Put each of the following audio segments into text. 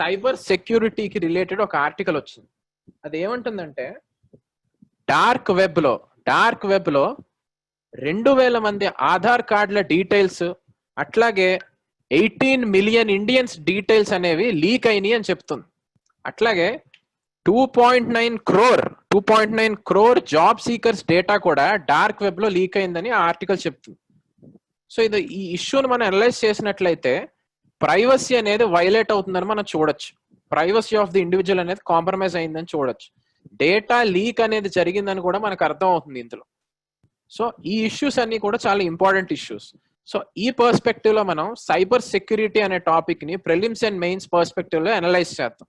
Cyber సెక్యూరిటీకి related ఒక article వచ్చింది. అది ఏమంటుందంటే డార్క్ వెబ్లో డార్క్ వెబ్లో రెండు వేల మంది ఆధార్ కార్డుల డీటెయిల్స్ అట్లాగే ఎయిటీన్ మిలియన్ ఇండియన్స్ డీటెయిల్స్ అనేవి లీక్ అయినాయి అని చెప్తుంది. అట్లాగే two point nine crore two point nine crore job seekers data కూడా డార్క్ వెబ్లో లీక్ అయిందని ఆ ఆర్టికల్ చెప్తుంది. సో ఇది ఈ ఇష్యూని మనం అనలైజ్ చేసినట్లయితే ప్రైవసీ అనేది వైలేట్ అవుతుందని మనం చూడొచ్చు. ప్రైవసీ ఆఫ్ ది ఇండివిజువల్ అనేది కాంప్రమైజ్ అయిందని చూడొచ్చు. డేటా లీక్ అనేది జరిగిందని కూడా మనకు అర్థం అవుతుంది ఇందులో. సో ఈ ఇష్యూస్ అన్ని కూడా చాలా ఇంపార్టెంట్ ఇష్యూస్. సో ఈ పర్స్పెక్టివ్లో మనం సైబర్ సెక్యూరిటీ అనే టాపిక్ని ప్రిలిమ్స్ అండ్ మెయిన్స్ పర్స్పెక్టివ్లో అనలైజ్ చేద్దాం.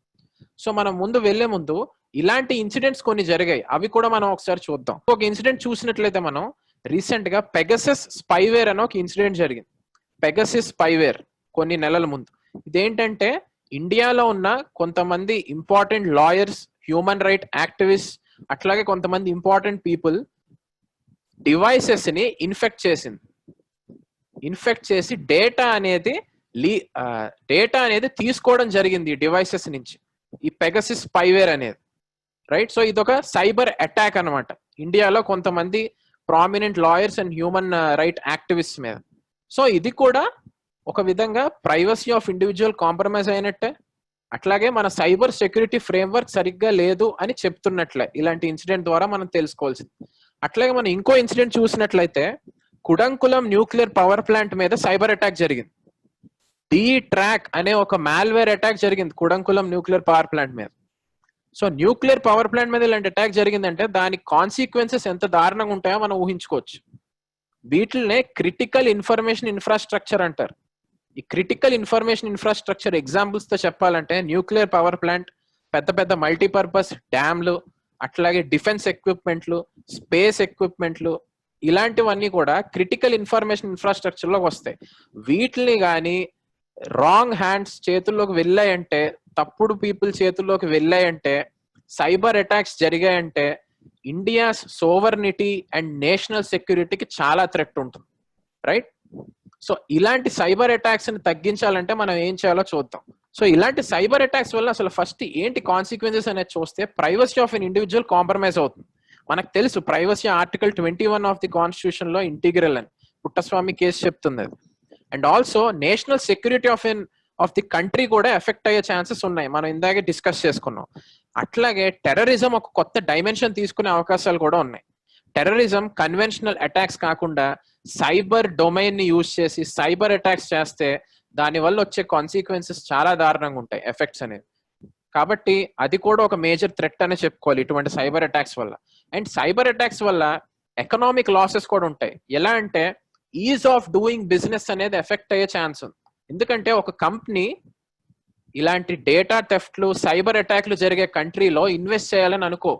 సో మనం ముందు వెళ్ళే ముందు ఇలాంటి ఇన్సిడెంట్స్ కొన్ని జరిగాయి. అవి కూడా మనం ఒకసారి చూద్దాం. ఒక ఇన్సిడెంట్ చూసినట్లయితే మనం రీసెంట్గా పెగసెస్ స్పైవేర్ అనే ఒక ఇన్సిడెంట్ జరిగింది. Pegasus spyware. కొన్ని నెలల ముందు. ఇదేంటంటే ఇండియాలో ఉన్న కొంతమంది important lawyers human right activist అట్లాగే కొంతమంది ఇంపార్టెంట్ పీపుల్ డివైసెస్ని ఇన్ఫెక్ట్ చేసింది. ఇన్ఫెక్ట్ చేసి డేటా అనేది లీ డేటా అనేది తీసుకోవడం జరిగింది డివైసెస్ నుంచి. ఈ పెగసిస్ స్పైవేర్ అనేది. రైట్? సో ఇదొక సైబర్ అటాక్ అన్నమాట. ఇండియాలో కొంతమంది prominent lawyers and human right activist మీద. సో ఇది కూడా ఒక విధంగా ప్రైవసీ ఆఫ్ ఇండివిజువల్ కాంప్రమైజ్ అయినట్టే అట్లాగే మన సైబర్ సెక్యూరిటీ ఫ్రేమ్వర్క్ సరిగ్గా లేదు అని చెప్తున్నట్లే. ఇలాంటి ఇన్సిడెంట్ ద్వారా మనం తెలుసుకోవాల్సింది. అట్లాగే మనం ఇంకో ఇన్సిడెంట్ చూసినట్లయితే కుడంకులం న్యూక్లియర్ పవర్ ప్లాంట్ మీద సైబర్ అటాక్ జరిగింది. డి ట్రాక్ అనే ఒక మాల్వేర్ అటాక్ జరిగింది కుడంకులం న్యూక్లియర్ పవర్ ప్లాంట్ మీద. సో న్యూక్లియర్ పవర్ ప్లాంట్ మీద ఇలాంటి అటాక్ జరిగిందంటే దాని కాన్సిక్వెన్సెస్ ఎంత దారుణంగా ఉంటాయో మనం ఊహించుకోవచ్చు. వీటిల్నే క్రిటికల్ ఇన్ఫర్మేషన్ ఇన్ఫ్రాస్ట్రక్చర్ అంటారు. ఈ క్రిటికల్ ఇన్ఫర్మేషన్ ఇన్ఫ్రాస్ట్రక్చర్ ఎగ్జాంపుల్స్తో చెప్పాలంటే న్యూక్లియర్ పవర్ ప్లాంట్ పెద్ద పెద్ద మల్టీపర్పస్ డ్యామ్లు అట్లాగే డిఫెన్స్ ఎక్విప్మెంట్లు స్పేస్ ఎక్విప్మెంట్లు ఇలాంటివన్నీ కూడా క్రిటికల్ ఇన్ఫర్మేషన్ ఇన్ఫ్రాస్ట్రక్చర్లోకి వస్తాయి. వీటిని కానీ రాంగ్ హ్యాండ్స్ చేతుల్లోకి వెళ్ళాయంటే తప్పుడు పీపుల్ చేతుల్లోకి వెళ్ళాయంటే సైబర్ అటాక్స్ జరిగాయంటే ఇండియా సోవర్నిటీ అండ్ నేషనల్ సెక్యూరిటీకి చాలా థ్రెట్ ఉంటుంది. రైట్ సో ఇలాంటి సైబర్ అటాక్స్ని తగ్గించాలంటే మనం ఏం చేయాలో చూద్దాం. సో ఇలాంటి సైబర్ అటాక్స్ వల్ల అసలు ఫస్ట్ ఏంటి కాన్సిక్వెన్సెస్ అనేది చూస్తే privacy of an individual compromise అవుతుంది. మనకు తెలుసు privacy article twenty one of the కాన్స్టిట్యూషన్లో ఇంటిగ్రల్ అని పుట్టస్వామి కేసు చెప్తుంది అది. And also national security of an of the country కూడా ఎఫెక్ట్ అయ్యే ఛాన్సెస్ ఉన్నాయి. మనం ఇందాకే డిస్కస్ చేసుకున్నాం. అట్లాగే టెర్రరిజం ఒక కొత్త డైమెన్షన్ తీసుకునే అవకాశాలు కూడా ఉన్నాయి. టెర్రరిజం కన్వెన్షనల్ అటాక్స్ కాకుండా సైబర్ డొమైన్ని యూజ్ చేసి సైబర్ అటాక్స్ చేస్తే దాని వల్ల వచ్చే కాన్సిక్వెన్సెస్ చాలా దారుణంగా ఉంటాయి ఎఫెక్ట్స్ అనేవి. కాబట్టి అది కూడా ఒక మేజర్ థ్రెట్ అనే చెప్పుకోవాలి ఇటువంటి సైబర్ అటాక్స్ వల్ల. అండ్ సైబర్ అటాక్స్ వల్ల ఎకనామిక్ లాసెస్ కూడా ఉంటాయి. ఎలా అంటే ఈజ్ ఆఫ్ డూయింగ్ బిజినెస్ అనేది ఎఫెక్ట్ అయ్యే ఛాన్స్ ఉంది. ఎందుకంటే ఒక కంపెనీ ఇలాంటి డేటా థెఫ్ట్లు సైబర్ అటాక్లు జరిగే కంట్రీలో ఇన్వెస్ట్ చేయాలని అనుకో.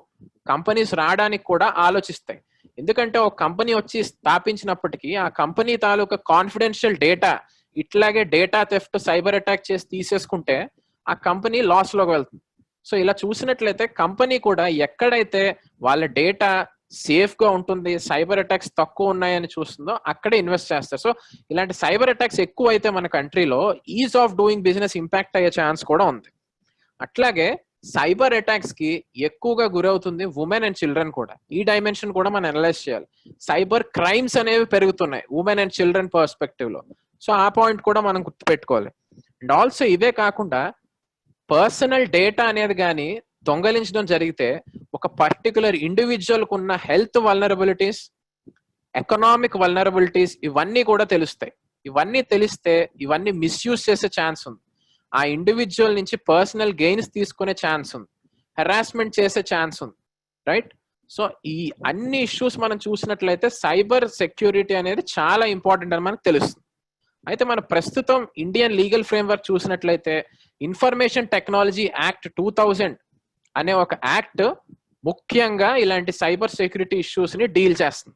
కంపెనీస్ రావడానికి కూడా ఆలోచిస్తాయి. ఎందుకంటే ఒక కంపెనీ వచ్చి స్థాపించినప్పటికీ ఆ కంపెనీ తాలూకా కాన్ఫిడెన్షియల్ డేటా ఇట్లాగే డేటా థెఫ్ట్ సైబర్ అటాక్ చేసి తీసేసుకుంటే ఆ కంపెనీ లాస్లోకి వెళ్తుంది. సో ఇలా చూసినట్లయితే కంపెనీ కూడా ఎక్కడైతే వాళ్ళ డేటా సేఫ్గా ఉంటుంది సైబర్ అటాక్స్ తక్కువ ఉన్నాయని చూస్తుందో అక్కడే ఇన్వెస్ట్ చేస్తారు. సో ఇలాంటి సైబర్ అటాక్స్ ఎక్కువ అయితే మన కంట్రీలో ease of doing business impact అయ్యే ఛాన్స్ కూడా ఉంది. అట్లాగే సైబర్ అటాక్స్కి ఎక్కువగా గురవుతుంది ఉమెన్ అండ్ చిల్డ్రన్ కూడా. ఈ డైమెన్షన్ కూడా మనం అనలైజ్ చేయాలి. సైబర్ క్రైమ్స్ అనేవి పెరుగుతున్నాయి ఉమెన్ అండ్ చిల్డ్రన్ పర్స్పెక్టివ్లో సో ఆ పాయింట్ కూడా మనం గుర్తుపెట్టుకోవాలి. అండ్ ఆల్సో ఇవే కాకుండా పర్సనల్ డేటా అనేది కానీ దొంగలించడం జరిగితే ఒక పర్టికులర్ ఇండివిజువల్ ఉన్న హెల్త్ వల్నరబిలిటీస్ ఎకనామిక్ వల్నరబిలిటీస్ ఇవన్నీ కూడా తెలుస్తాయి. ఇవన్నీ తెలిస్తే ఇవన్నీ మిస్యూజ్ చేసే ఛాన్స్ ఉంది. ఆ ఇండివిజువల్ నుంచి పర్సనల్ గెయిన్స్ తీసుకునే ఛాన్స్ ఉంది. హెరాస్మెంట్ చేసే ఛాన్స్ ఉంది. రైట్ సో ఈ అన్ని ఇష్యూస్ మనం చూసినట్లయితే సైబర్ సెక్యూరిటీ అనేది చాలా ఇంపార్టెంట్ అని మనకు తెలుస్తుంది. అయితే మన ప్రస్తుతం ఇండియన్ లీగల్ ఫ్రేమ్వర్క్ చూసినట్లయితే information technology act two thousand అనే ఒక యాక్ట్ ముఖ్యంగా ఇలాంటి సైబర్ సెక్యూరిటీ ఇష్యూస్ని డీల్ చేస్తుంది.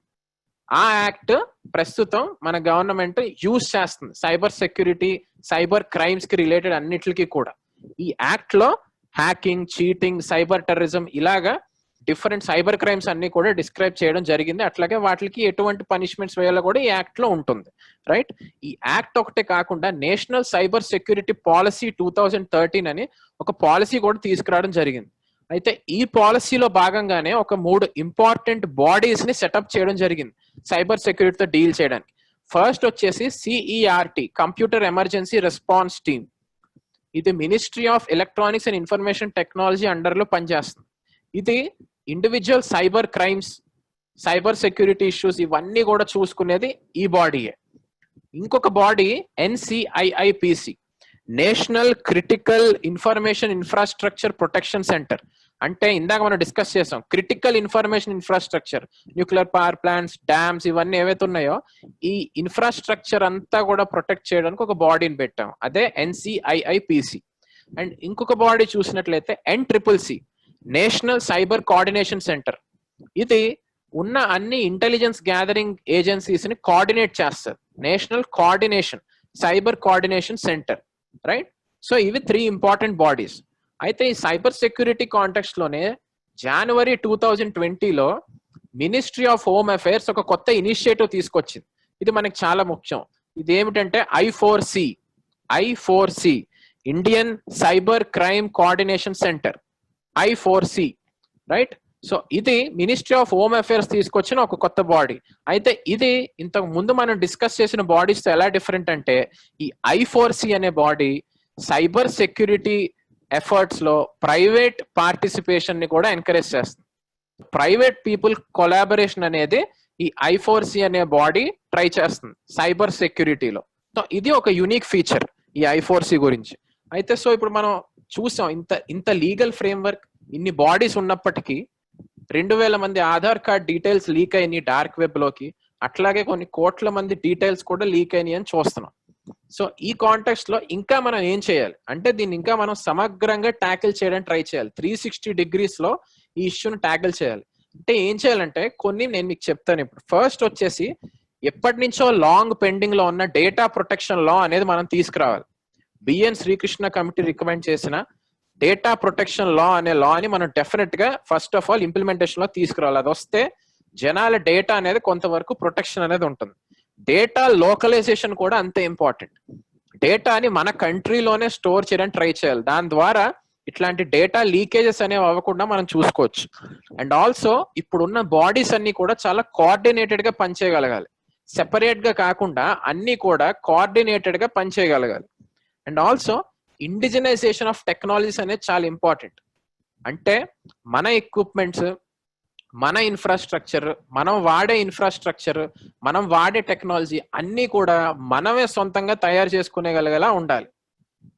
ఆ యాక్ట్ ప్రస్తుతం మన గవర్నమెంట్ యూజ్ చేస్తుంది. సైబర్ సెక్యూరిటీ సైబర్ క్రైమ్స్కి రిలేటెడ్ అన్నిటికీ కూడా. ఈ యాక్ట్లో హ్యాకింగ్ చీటింగ్ సైబర్ టెర్రరిజం ఇలాగా డిఫరెంట్ సైబర్ క్రైమ్స్ అన్ని కూడా డిస్క్రైబ్ చేయడం జరిగింది. అట్లాగే వాటికి ఎటువంటి పనిష్మెంట్స్ వేయాలో కూడా ఈ యాక్ట్లో ఉంటుంది. రైట్? ఈ యాక్ట్ ఒకటే కాకుండా national cyber security policy two thousand thirteen అని ఒక పాలసీ కూడా తీసుకురావడం జరిగింది. అయితే ఈ పాలసీలో భాగంగానే ఒక మూడు ఇంపార్టెంట్ బాడీస్ని సెటప్ చేయడం జరిగింది సైబర్ సెక్యూరిటీతో డీల్ చేయడానికి. ఫస్ట్ వచ్చేసి CERT computer emergency response team ఇది ministry of electronics and information technology అండర్లో పనిచేస్తుంది. ఇది individual cyber crimes cyber security issues ఇవన్నీ కూడా చూసుకునేది ఈ బాడీయే. ఇంకొక body NCIIPC national critical information infrastructure protection centre. అంటే ఇందాక మనం డిస్కస్ చేసాం critical information infrastructure nuclear power plants dams ఇవన్నీ ఏవైతే ఉన్నాయో ఈ ఇన్ఫ్రాస్ట్రక్చర్ అంతా కూడా ప్రొటెక్ట్ చేయడానికి ఒక బాడీని పెట్టాం. అదే ఎన్సిఐఐపిసి అండ్ ఇంకొక బాడీ చూసినట్లయితే N triple C national cyber coordination centre. ఇది ఉన్న అన్ని ఇంటెలిజెన్స్ గ్యాదరింగ్ ఏజెన్సీస్ని కోఆర్డినేట్ చేస్తారు national coordination cyber coordination centre. Right so ఇవి త్రీ ఇంపార్టెంట్ బాడీస్ అయితే ఈ సైబర్ సెక్యూరిటీ కాంటెక్స్ట్లోనే జనవరి టూ థౌజండ్ ట్వంటీలో మినిస్ట్రీ ఆఫ్ హోమ్ అఫైర్స్ ఒక కొత్త ఇనిషియేటివ్ తీసుకొచ్చింది. ఇది మనకి చాలా ముఖ్యం. ఇది ఏమిటంటే I four C I four C Indian cyber crime coordination centre I four C right so ఇది మినిస్ట్రీ ఆఫ్ హోమ్ అఫైర్స్ తీసుకొచ్చిన ఒక కొత్త బాడీ అయితే ఇది ఇంతకు ముందు మనం డిస్కస్ చేసిన బాడీస్తో ఎలా డిఫరెంట్ అంటే ఈ ఐ ఫోర్ సి అనే బాడీ సైబర్ సెక్యూరిటీ ఎఫర్ట్స్లో ప్రైవేట్ పార్టిసిపేషన్ని కూడా ఎంకరేజ్ చేస్తుంది. ప్రైవేట్ పీపుల్ కొలాబరేషన్ అనేది ఈ ఐ ఫోర్ సి అనే బాడీ ట్రై చేస్తుంది సైబర్ సెక్యూరిటీలో సో ఇది ఒక యునిక్ ఫీచర్ ఈ ఐ ఫోర్ సి గురించి. అయితే సో ఇప్పుడు మనం చూసాం ఇంత ఇంత లీగల్ ఫ్రేమ్వర్క్ ఇన్ని బాడీస్ ఉన్నప్పటికీ రెండు వేల మంది ఆధార్ కార్డ్ డీటెయిల్స్ లీక్ అయినాయి డార్క్ వెబ్లోకి. అట్లాగే కొన్ని కోట్ల మంది డీటెయిల్స్ కూడా లీక్ అయినాయి అని చూస్తున్నాం. సో ఈ కాంటెక్స్ట్లో ఇంకా మనం ఏం చేయాలి? అంటే దీన్ని ఇంకా మనం సమగ్రంగా ట్యాకిల్ చేయడానికి ట్రై చేయాలి. త్రీ సిక్స్టీ డిగ్రీస్లో ఈ ఇష్యూని ట్యాకిల్ చేయాలి. అంటే ఏం చేయాలంటే కొన్ని నేను మీకు చెప్తాను ఇప్పుడు. ఫస్ట్ వచ్చేసి ఎప్పటి నుంచో లాంగ్ పెండింగ్లో ఉన్న డేటా ప్రొటెక్షన్ లా అనేది మనం తీసుకురావాలి. B N Srikrishna committee recommend చేసిన డేటా ప్రొటెక్షన్ లా అనే లా అని మనం డెఫినెట్గా ఫస్ట్ ఆఫ్ ఆల్ ఇంప్లిమెంటేషన్లో తీసుకురావాలి. అది వస్తే జనాల డేటా అనేది కొంతవరకు ప్రొటెక్షన్ అనేది ఉంటుంది. డేటా లోకలైజేషన్ కూడా అంతే ఇంపార్టెంట్ డేటాని మన కంట్రీలోనే స్టోర్ చేయడానికి ట్రై చేయాలి. దాని ద్వారా ఇట్లాంటి డేటా లీకేజెస్ అనేవి అవ్వకుండా మనం చూసుకోవచ్చు. అండ్ ఆల్సో ఇప్పుడున్న బాడీస్ అన్ని కూడా చాలా కోఆర్డినేటెడ్గా పనిచేయగలగాలి. సెపరేట్గా కాకుండా అన్ని కూడా కోఆర్డినేటెడ్గా పనిచేయగలగాలి. And also indigenisation of technologies అనేది చాలా ఇంపార్టెంట్ అంటే మన ఎక్విప్మెంట్స్ మన ఇన్ఫ్రాస్ట్రక్చర్ మనం వాడే ఇన్ఫ్రాస్ట్రక్చర్ మనం వాడే టెక్నాలజీ అన్ని కూడా మనమే సొంతంగా తయారు చేసుకునేగలగలా ఉండాలి.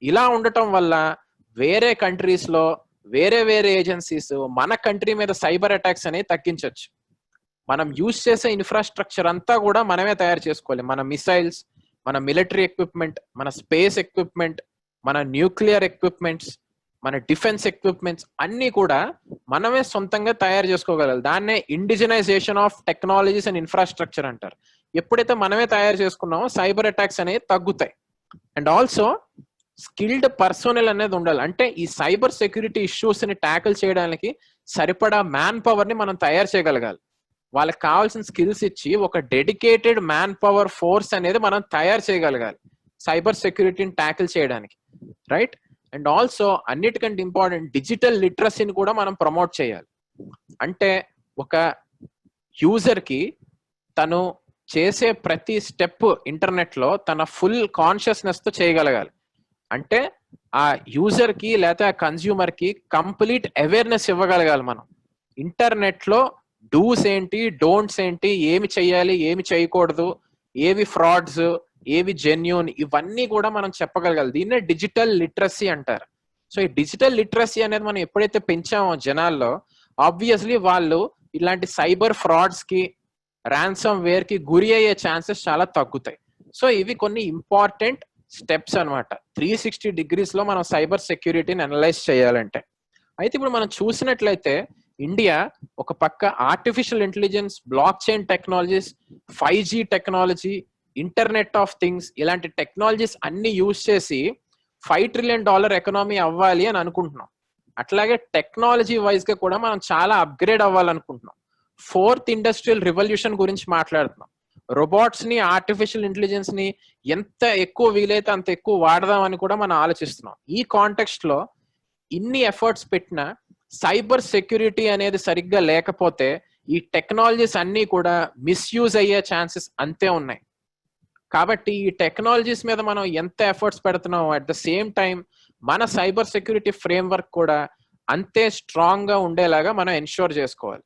ఇలా ఉండటం వల్ల వేరే కంట్రీస్లో వేరే వేరే ఏజెన్సీస్ మన కంట్రీ మీద సైబర్ అటాక్స్ అనేవి తగ్గించవచ్చు మనం యూజ్ చేసే ఇన్ఫ్రాస్ట్రక్చర్ అంతా కూడా మనమే తయారు చేసుకోవాలి. మన మిసైల్స్ మన మిలిటరీ ఎక్విప్మెంట్ మన స్పేస్ ఎక్విప్మెంట్ మన న్యూక్లియర్ ఎక్విప్మెంట్స్ మన డిఫెన్స్ ఎక్విప్మెంట్స్ అన్ని కూడా మనమే సొంతంగా తయారు చేసుకోగలగాలి. దాన్నే indigenisation of technologies and infrastructure అంటారు. ఎప్పుడైతే మనమే తయారు చేసుకున్నామో సైబర్ అటాక్స్ అనేవి తగ్గుతాయి. అండ్ ఆల్సో స్కిల్డ్ పర్సోనల్ అనేది ఉండాలి. అంటే ఈ సైబర్ సెక్యూరిటీ ఇష్యూస్ని ట్యాకిల్ చేయడానికి సరిపడా మ్యాన్ పవర్ని మనం తయారు చేయగలగాలి. వాళ్ళకి కావాల్సిన స్కిల్స్ ఇచ్చి ఒక డెడికేటెడ్ మ్యాన్ పవర్ ఫోర్స్ అనేది మనం తయారు చేయగలగాలి. సైబర్ సెక్యూరిటీని ట్యాకిల్ చేయడానికి. రైట్ అండ్ ఆల్సో అన్నిటికంటే ఇంపార్టెంట్ డిజిటల్ లిటరసీని కూడా మనం ప్రమోట్ చేయాలి. అంటే ఒక యూజర్కి తను చేసే ప్రతి స్టెప్ ఇంటర్నెట్లో తన ఫుల్ కాన్షియస్నెస్తో చేయగలగాలి. అంటే ఆ యూజర్కి లేకపోతే ఆ కన్స్యూమర్కి కంప్లీట్ అవేర్నెస్ ఇవ్వగలగాలి మనం. ఇంటర్నెట్లో డూస్ ఏంటి డోంట్స్ ఏంటి ఏమి చేయాలి ఏమి చేయకూడదు ఏవి ఫ్రాడ్స్ ఏవి జెన్యున్ ఇవన్నీ కూడా మనం చెప్పగలగాలి. దీన్నే డిజిటల్ లిటరసీ అంటారు. సో ఈ డిజిటల్ లిటరసీ అనేది మనం ఎప్పుడైతే పెంచామో జనాల్లో ఆబ్వియస్లీ వాళ్ళు ఇలాంటి సైబర్ ఫ్రాడ్స్కి ర్యాన్సమ్ వేర్కి గురి అయ్యే ఛాన్సెస్ చాలా తగ్గుతాయి. సో ఇవి కొన్ని ఇంపార్టెంట్ స్టెప్స్ అనమాట త్రీ సిక్స్టీ డిగ్రీస్లో మనం సైబర్ సెక్యూరిటీని అనలైజ్ చేయాలంటే. అయితే ఇప్పుడు మనం చూసినట్లయితే ఇండియా ఒక పక్క artificial intelligence blockchain technologies five G technology internet of things ఇలాంటి టెక్నాలజీస్ అన్ని యూజ్ చేసి ఫైవ్ ట్రిలియన్ డాలర్ ఎకనామీ అవ్వాలి అని అనుకుంటున్నాం. అట్లాగే టెక్నాలజీ వైజ్గా కూడా మనం చాలా అప్గ్రేడ్ అవ్వాలనుకుంటున్నాం. ఫోర్త్ ఇండస్ట్రియల్ రివల్యూషన్ గురించి మాట్లాడుతున్నాం. రోబోట్స్ని ఆర్టిఫిషియల్ ఇంటెలిజెన్స్ని ఎంత ఎక్కువ వీలైతే అంత ఎక్కువ వాడదామని కూడా మనం ఆలోచిస్తున్నాం. ఈ కాంటెక్స్ట్లో ఇన్ని ఎఫర్ట్స్ పెట్టినా సైబర్ సెక్యూరిటీ అనేది సరిగ్గా లేకపోతే ఈ టెక్నాలజీస్ అన్ని కూడా మిస్యూజ్ అయ్యే ఛాన్సెస్ అంతే ఉన్నాయి. కాబట్టి ఈ టెక్నాలజీస్ మీద మనం ఎంత ఎఫర్ట్స్ పెడుతున్నాం అట్ ద సేమ్ టైం మన సైబర్ సెక్యూరిటీ ఫ్రేమ్ వర్క్ కూడా అంతే స్ట్రాంగ్గా ఉండేలాగా మనం ఎన్షూర్ చేసుకోవాలి.